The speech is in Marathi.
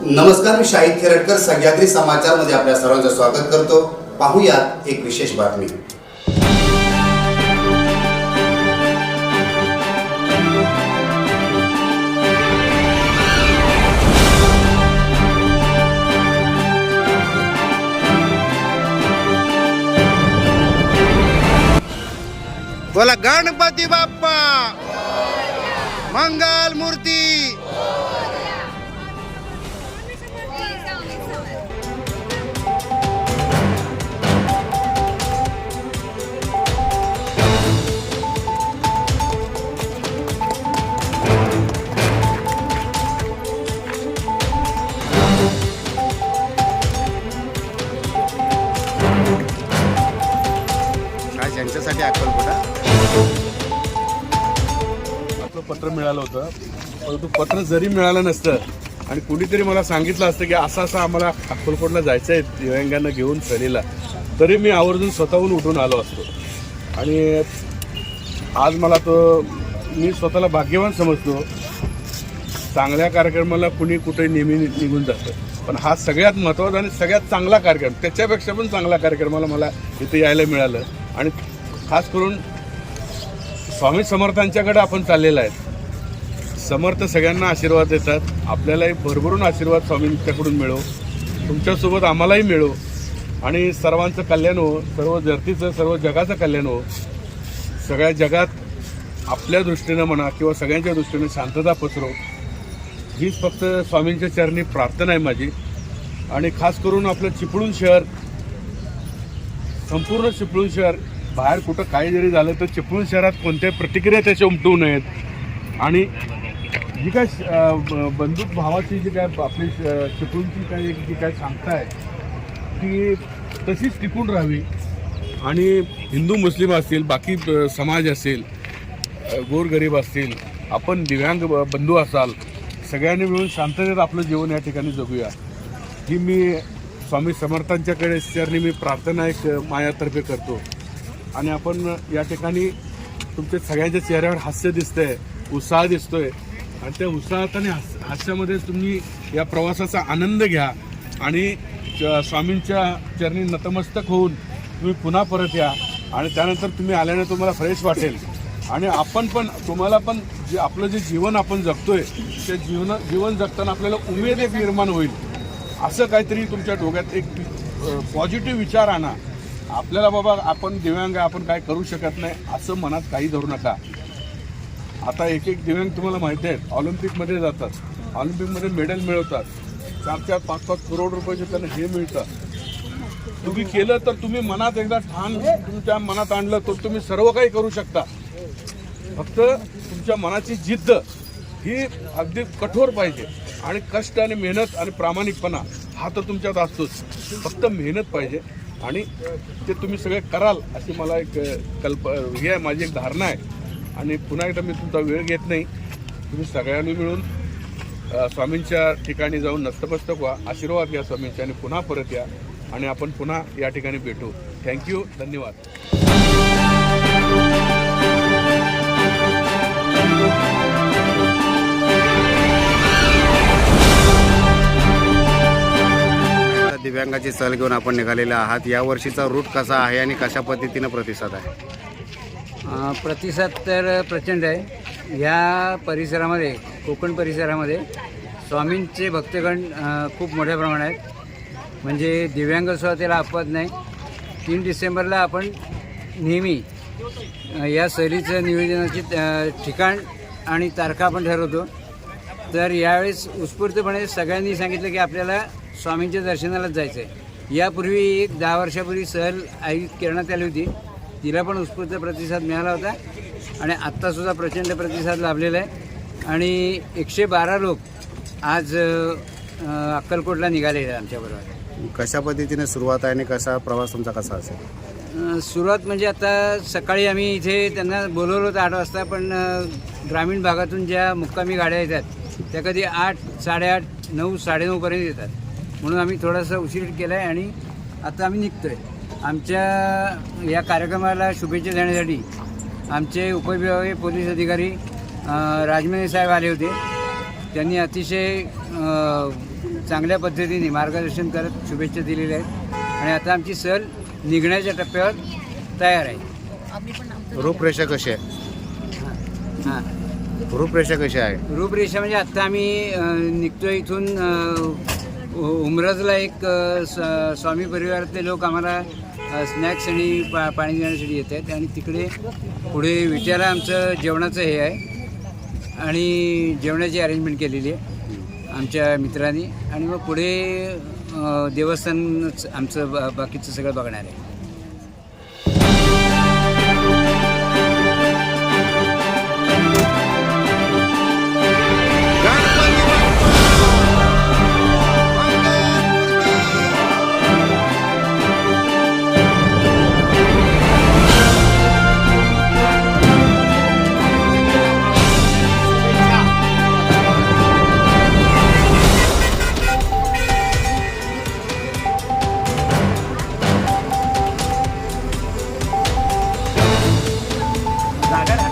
नमस्कार मी शाहिद खेरटकर सह्याद्री समाचारमध्ये आपल्या सर्वांचं स्वागत करतो. पाहूयात एक विशेष बातमी. बोला गणपती बाप्पा! मंगल मूर्ती! काय अक्कलकोटा आपलं पत्र मिळालं होतं. परंतु पत्र जरी मिळालं नसतं आणि कुणीतरी मला सांगितलं असतं की असं असं आम्हाला अक्कलकोटला जायचं आहे दिव्यांगांना घेऊन सहलीला तरी मी आवर्जून स्वतःहून उठून आलो असतो. आणि आज मला तो मी स्वतःला भाग्यवान समजतो. चांगल्या कार्यक्रमाला कुणी कुठे नेहमी निघून जातं. पण हा सगळ्यात महत्त्वाचा आणि सगळ्यात चांगला कार्यक्रम त्याच्यापेक्षा पण चांगला कार्यक्रमाला मला इथे यायला मिळालं. आणि खास करून स्वामी समर्थांच्याकडे आपण चाललेलं आहे. समर्थ सगळ्यांना आशीर्वाद देतात. आपल्यालाही भरभरून आशीर्वाद स्वामींच्याकडून मिळो. तुमच्यासोबत आम्हालाही मिळो. आणि सर्वांचं कल्याण हो सर्व धरतीचं सर्व जगाचं कल्याण हो. सगळ्या जगात आपल्या दृष्टीनं म्हणा किंवा सगळ्यांच्या दृष्टीनं शांतता पसरो. हीच फक्त स्वामींच्या चरणी प्रार्थना आहे माझी. आणि खास करून आपलं चिपळूण शहर संपूर्ण चिपळूण शहर बाहेर कुठं काही जरी झालं तर चिपळूण शहरात कोणत्याही प्रतिक्रिया त्याच्या उमटू नयेत. आणि जी काय बंदूक भावाची जी काय आपली चिपळूणची काय जी काय सांगताय ती तशीच टिकून राहावी. आणि हिंदू मुस्लिम असतील बाकी समाज असेल गोरगरीब असतील आपण दिव्यांग बंधू असाल सगळ्यांनी मिळून शांततेत आपलं जीवन या ठिकाणी जगूया. ही मी स्वामी समर्थांच्याकडे चरणी मी प्रार्थना एक मायातर्फे करतो. आणि आपण या ठिकाणी तुमच्या सगळ्यांच्या चेहऱ्यावर हास्य दिसतंय उत्साह दिसतोय. आणि त्या उत्साहात आणि हास हास्यामध्ये तुम्ही या प्रवासाचा आनंद घ्या. आणि च- स्वामींच्या चरणी नतमस्तक होऊन तुम्ही पुन्हा परत या. आणि त्यानंतर तुम्ही आल्याने तुम्हाला फ्रेश वाटेल. आणि आपण पण तुम्हाला पण जे आपलं जे जीवन आपण जगतोय ते जीवन जीवन जगताना आपल्याला उमेद एक निर्माण होईल. असं काहीतरी तुमच्या डोक्यात एक पॉझिटिव्ह विचार आणा. आपल्याला बाबा आपण दिव्यांग आपण काय करू शकत नाही असं मनात काही धरू नका. आता एक एक दिव्यांग तुम्हाला माहिती आहेत ऑलिम्पिकमध्ये जातात. ऑलिम्पिकमध्ये मेडल मिळवतात. चार चार पाच पाच करोड रुपयाचे त्यांना हे मिळतं. तुम्ही केलं तर तुम्ही मनात एकदा ठाण तुमच्या मनात आणलं तर तुम्ही सर्व काही करू शकता. फक्त तुमच्या मनाची जिद्द ही अगदी कठोर पाहिजे. आणि कष्ट आणि मेहनत आणि प्रामाणिकपणा हा तर तुमच्यात असतोच. फक्त मेहनत पाहिजे. आणि ते तुम्ही सगळे कराल अशी मला एक कल्प हे आहे माझी एक धारणा आहे. आणि पुन्हा एकदा मी तुमचा वेळ घेत नाही. तुम्ही सगळ्यांनी मिळून स्वामींच्या ठिकाणी जाऊन नतमस्तक व्हा आशीर्वाद घ्या स्वामींचे आणि पुन्हा परत या. आणि आपण पुन्हा या ठिकाणी भेटू. थँक्यू धन्यवाद. दिव्यांगाची सहल घेऊन आपण निघालेले आहात. यावर्षीचा रूट कसा आहे आणि कशा पद्धतीनं प्रतिसाद आहे? प्रतिसाद तर प्रचंड आहे. या परिसरामध्ये कोकण परिसरामध्ये स्वामींचे भक्तगण खूप मोठ्या प्रमाणात आहेत. म्हणजे दिव्यांग सुद्धा त्याला अपवाद नाही. तीन डिसेंबरला आपण नेहमी या सहलीचं नियोजनाची ठिकाण आणि तारखा आपण ठरवतो. तर यावेळेस उत्स्फूर्तपणे सगळ्यांनी सांगितलं की आपल्याला स्वामींच्या दर्शनालाच जायचं आहे यापूर्वी एक दहा वर्षापूर्वी सहल आयोजित करण्यात आली होती. तिला पण उत्स्फूर्त प्रतिसाद मिळाला होता. आणि आत्तासुद्धा प्रचंड प्रतिसाद लाभलेला आहे. आणि एकशे बारा लोक आज अक्कलकोटला निघालेले आहेत आमच्याबरोबर कशा पद्धतीने सुरुवात आहे आणि कसा प्रवास तुमचा कसा असेल? सुरुवात म्हणजे आता सकाळी आम्ही इथे त्यांना बोलवलं होतं आठ वाजता पण ग्रामीण भागातून ज्या मुक्कामी गाड्या येतात त्या कधी आठ साडेआठ नऊ साडेनऊपर्यंत येतात. म्हणून आम्ही थोडासा उशीर केला आहे आणि आता आम्ही निघतो आहे आमच्या या कार्यक्रमाला शुभेच्छा देण्यासाठी आमचे उपविभागीय पोलीस अधिकारी राजमने साहेब आले होते. त्यांनी अतिशय चांगल्या पद्धतीने मार्गदर्शन करत शुभेच्छा दिलेल्या आहेत. आणि आता आमची सहल निघण्याच्या टप्प्यावर तयार आहे. रूपरेषा कशी आहे? हां. हां रूपरेषा कशी आहे? रूपरेषा म्हणजे आत्ता आम्ही निघतो इथून उमरजला एक स- स्वामी परिवारातले लोक आम्हाला स्नॅक्स आणि पा पाणी देण्यासाठी येत आहेत आणि तिकडे पुढे विट्याला आमचं जेवणाचं हे आहे. आणि जेवणाची अरेंजमेंट केलेली आहे आमच्या मित्रांनी. आणि मग पुढे देवस्थान आमचं बा- बाकीचं सगळं बघणार आहे. 打开来。